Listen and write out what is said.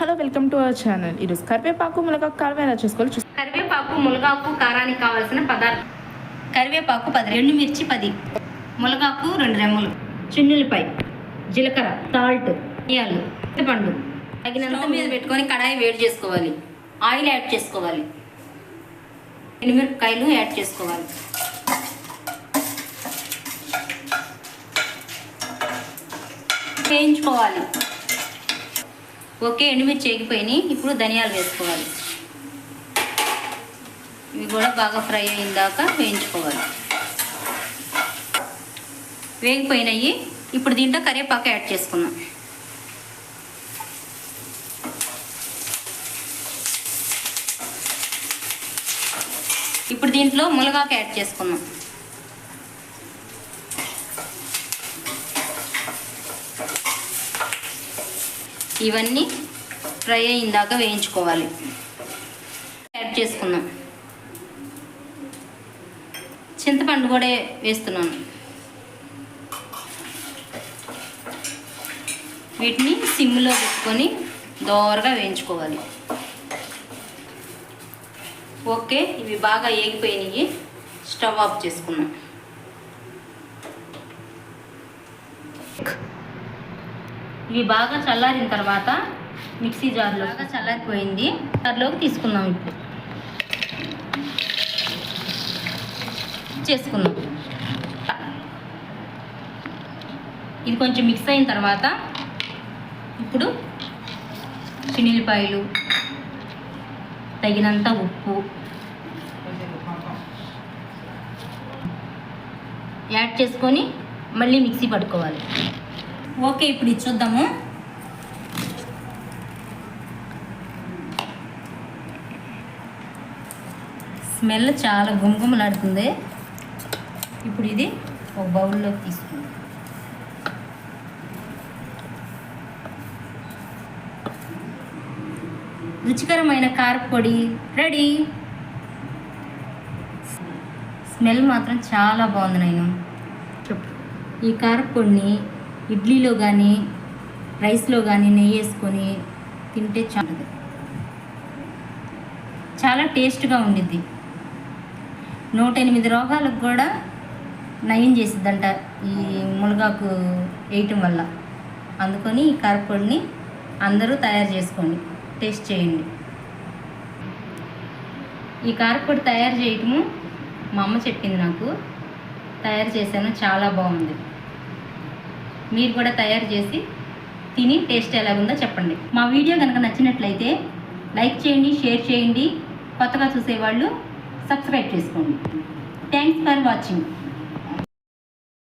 Hello welcome to our channel ఈరోజు కరివేపాకు మునగాకు కారం ఎలా చేసుకోవాలి చూసి కరివేపాకు మునగాకు కారానికి కావాల్సిన పదార్థం. కరివేపాకు పది రెండు మిర్చి పది. మునగాకు రెండు రెమ్మలు. చిన్నులపై జీలకర్ర సాల్ట్ బియ్యాలు పండు తగినంత మీద పెట్టుకొని కడాయి వేడి చేసుకోవాలి. ఆయిల్ యాడ్ చేసుకోవాలి. ఎండుమిరపకాయలు యాడ్ చేసుకోవాలి. వేయించుకోవాలి. ఓకే ఎండుమిర్చి ఎగిపోయినాయి ఇప్పుడు ధనియాలు వేసుకోవాలి. ఇవి కూడా బాగా ఫ్రై అయిన దాకా వేయించుకోవాలి. వేగిపోయినాయి. ఇప్పుడు దీంట్లో కరివేపాకు యాడ్ చేసుకుందాం. ఇప్పుడు దీంట్లో మునగాకు యాడ్ చేసుకుందాం. ఇవన్నీ ఫ్రై అయిన వేయించుకోవాలి. యాడ్ చేసుకుందాం. చింతపండు కూడా వేస్తున్నాను. వీటిని సిమ్లో పెట్టుకొని దోరగా వేయించుకోవాలి. ఓకే ఇవి బాగా ఏగిపోయినాయి. స్టవ్ ఆఫ్ చేసుకున్నాం. ఇవి బాగా చల్లారిన తర్వాత మిక్సీ జార్లో బాగా చల్లారిపోయింది. జార్లోకి తీసుకుందాం ఇప్పుడు. చేసుకుందాం. ఇది కొంచెం మిక్స్ అయిన తర్వాత ఇప్పుడు చినిలిపాయలు తగినంత ఉప్పు యాడ్ చేసుకొని మళ్ళీ మిక్సీ పట్టుకోవాలి. ఓకే ఇప్పుడు ఇది చూద్దాము. స్మెల్ చాలా గుమగుమలాడుతుంది. ఇప్పుడు ఇది ఒక బౌల్లోకి తీసుకుందాం. రుచికరమైన కారపొడి రెడీ. స్మెల్ మాత్రం చాలా బాగుంది నేను చెప్పు ఈ కారపొడిని ఇడ్లీలో కానీ రైస్లో కానీ నెయ్యి వేసుకొని తింటే చాలా. చాలా టేస్ట్గా ఉండిద్ది. నూట ఎనిమిది రోగాలకు కూడా నయం చేసిద్దంట ఈ మునగాకు వేయటం వల్ల. అందుకని ఈ కారపొడిని అందరూ తయారు చేసుకోండి టేస్ట్ చేయండి. ఈ కారపొడి తయారు చేయటము మా అమ్మ చెప్పింది నాకు. తయారు చేశాను చాలా బాగుంది. మీరు కూడా తయారు చేసి తిని టేస్ట్ ఎలాగుందో చెప్పండి. మా వీడియో కనుక నచ్చినట్లయితే లైక్ చేయండి షేర్ చేయండి. కొత్తగా చూసేవాళ్ళు సబ్స్క్రైబ్ చేసుకోండి. Thanks for watching.